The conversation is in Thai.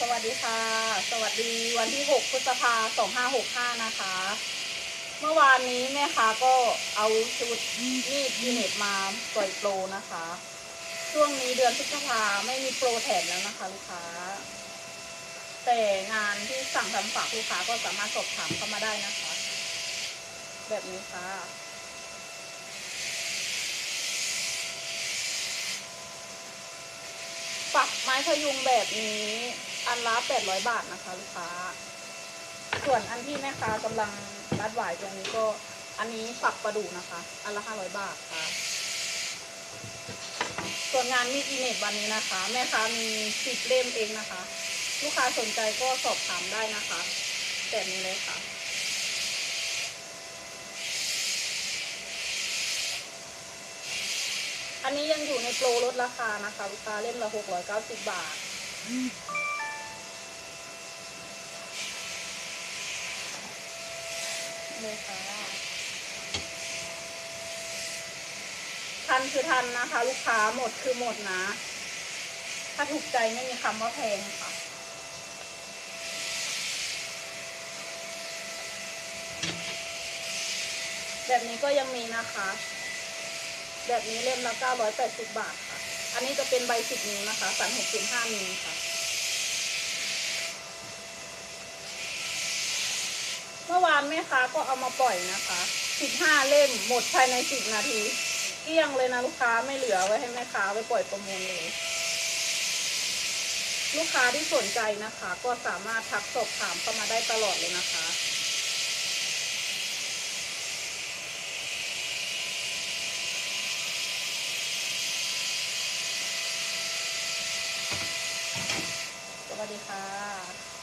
สวัสดีค่ะ สวัสดีวันที่ 6 พฤษภาคม2565 นะคะ เมื่อวานนี้แม่ค้าก็เอาชุดมีดยูเน็ตมาปล่อยโปรนะคะ ช่วงนี้เดือนพฤษภาไม่มีโปรแถมแล้วนะคะลูกค้า แต่งานที่สั่งทำฝากลูกค้าก็สามารถสอบถามเข้ามาได้นะคะ แบบนี้ค่ะปักไม้พยุงแบบนี้ อันละ800บาทนะคะลูกค้า ส่วนอันที่แม่ค้ากำลังรัดหวายตรงนี้ก็ อันนี้ปักประดูนะคะ อันละ500บาทค่ะ ส่วนงานมีดอีเน็ตวันนี้นะคะ แม่ค้ามีสิบเล่มเองนะคะ ลูกค้าสนใจก็สอบถามได้นะคะแบบนี้เลยค่ะอันนี้ยังอยู่ในโปรลดราคานะคะลูกค้าเล่มละ690บาท เลยค่ะทันคือทันนะคะ ลูกค้าหมดคือหมดนะ ถ้าถูกใจไม่มีคำว่าแพงค่ะแบบนี้ก็ยังมีนะคะ แบบนี้เล่มละ980 บาทค่ะ อันนี้จะเป็นใบสิบนิ้วนะคะสัน6.5มิลค่ะ เมื่านแม่ค้าก็เอามาปล่อยนะคะ15เล่มหมดภายใน10นาทีเกลี้ยงเลยนะลูกค้าไม่เหลือไว้ให้แม่ค้าไปปล่อยประมูลเลยลูกค้าที่สนใจนะคะ ก็สามารถทักสอบถามเข้ามาได้ตลอดเลยนะคะ สวัสดีค่ะ